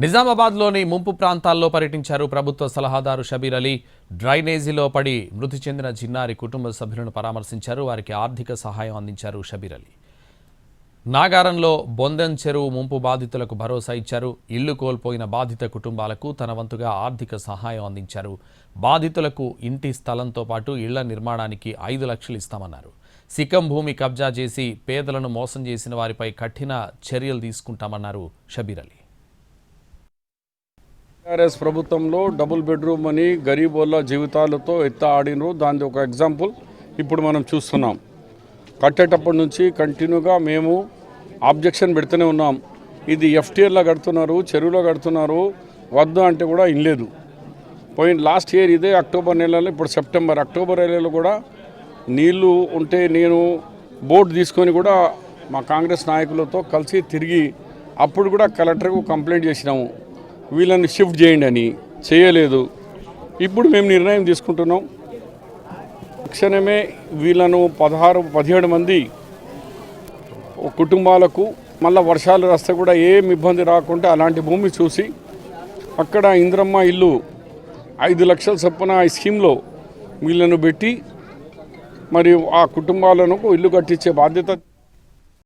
నిజామాబాద్లోని ముంపు ప్రాంతాల్లో పర్యటించారు ప్రభుత్వ సలహాదారు షబీర్ అలీ. డ్రైనేజీలో పడి మృతి చెందిన చిన్నారి కుటుంబ సభ్యులను పరామర్శించారు. వారికి ఆర్థిక సహాయం అందించారు షబీర్ అలీ. నాగారంలో బొందెన్ చెరువు ముంపు బాధితులకు భరోసా ఇచ్చారు. ఇల్లు కోల్పోయిన బాధిత కుటుంబాలకు తన వంతుగా ఆర్థిక సహాయం అందించారు. బాధితులకు ఇంటి స్థలంతో పాటు ఇళ్ళ నిర్మాణానికి ఐదు లక్షలు ఇస్తామన్నారు. సిక్కం భూమి కబ్జా చేసి పేదలను మోసం చేసిన వారిపై కఠిన చర్యలు తీసుకుంటామన్నారు షబీర్ అలీ. టీఆర్ఎస్ ప్రభుత్వంలో డబుల్ బెడ్రూమ్ అని గరీబోళ్ళ జీవితాలతో ఎత్త ఆడినరు. దాని ఒక ఎగ్జాంపుల్ ఇప్పుడు మనం చూస్తున్నాం. కట్టేటప్పటి నుంచి కంటిన్యూగా మేము ఆబ్జెక్షన్ పెడుతూనే ఉన్నాం. ఇది ఎఫ్టీఆర్లో కడుతున్నారు చెరువులో కడుతున్నారు వద్దు అంటే కూడా ఇనలేదు పోయిన లాస్ట్ ఇయర్ ఇదే అక్టోబర్ నెలలో ఇప్పుడు సెప్టెంబర్ అక్టోబర్ నెలలో కూడా నీళ్ళు ఉంటే నేను బోట్ తీసుకొని కూడా మా కాంగ్రెస్ నాయకులతో కలిసి తిరిగి అప్పుడు కూడా కలెక్టర్కు కంప్లైంట్ చేసినాము. వీళ్ళని షిఫ్ట్ చేయండి అని చేయలేదు. ఇప్పుడు మేము నిర్ణయం తీసుకుంటున్నాం. తక్షణమే వీళ్ళను పదహారు పదిహేడు మంది కుటుంబాలకు మళ్ళీ వర్షాలు వస్తే కూడా ఏం ఇబ్బంది రాకుండా అలాంటి భూమి చూసి అక్కడ ఇంద్రమ్మ ఇల్లు ఐదు లక్షల చొప్పున ఈ స్కీమ్లో వీళ్ళను పెట్టి మరియు ఆ కుటుంబాలను ఇల్లు కట్టించే బాధ్యత